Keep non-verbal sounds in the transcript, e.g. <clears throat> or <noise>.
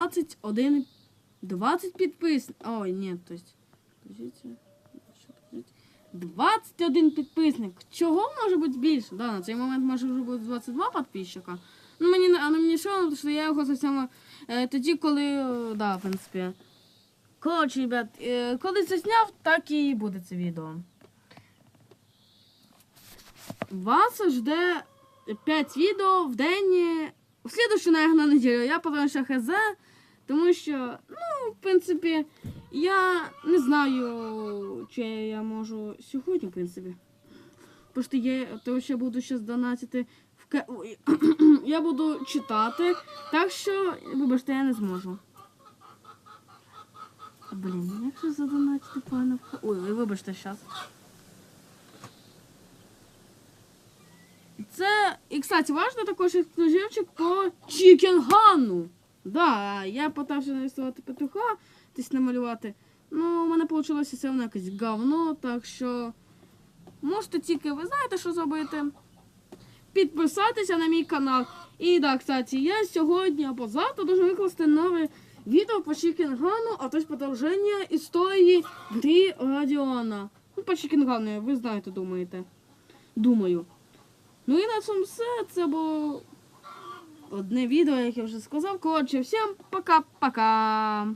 21, 20 підписників. Ой, ні, то есть, подождите, що тут? 21 підписник. Чого може бути більше? Да, на цей момент може вже бути 22 підписчика. Ну мені а ну, мені що, тому що я його зовсім е, тоді, коли, е, да, в принципі. Коротше, ребят, е, коли це зняв, так і буде це відео. Вас жде 5 відео в день. е, В слідущу, наверное, неділю. Я ще хз, тому що, ну, в принципі, я не знаю, чи я можу сьогодні, в принципі. Просто я то ще буду ще донатити в К... <clears throat> Я буду читати, так що, вибачте, я не зможу. Блін, як же задонатити пане в Ой, вибачте, щас. Це, і, кстати, важно також ексклюзивчик по Чікенгану. Да, я питався нарисувати петуха, десь намалювати. Ну, у мене вийшло все одно якесь говно, так що можете тільки, ви знаєте, що зробити. Підписатися на мій канал. І так, кстати, я сьогодні або завтра должен викласти нове відео по Чікенгану, а то продовження історії гри Радіона. Ну, по Чікенгану, ви знаєте, думаєте. Думаю. Ну і на цьому все. Це було одне відео, як я вже сказав. Коротше, всім пока-пока.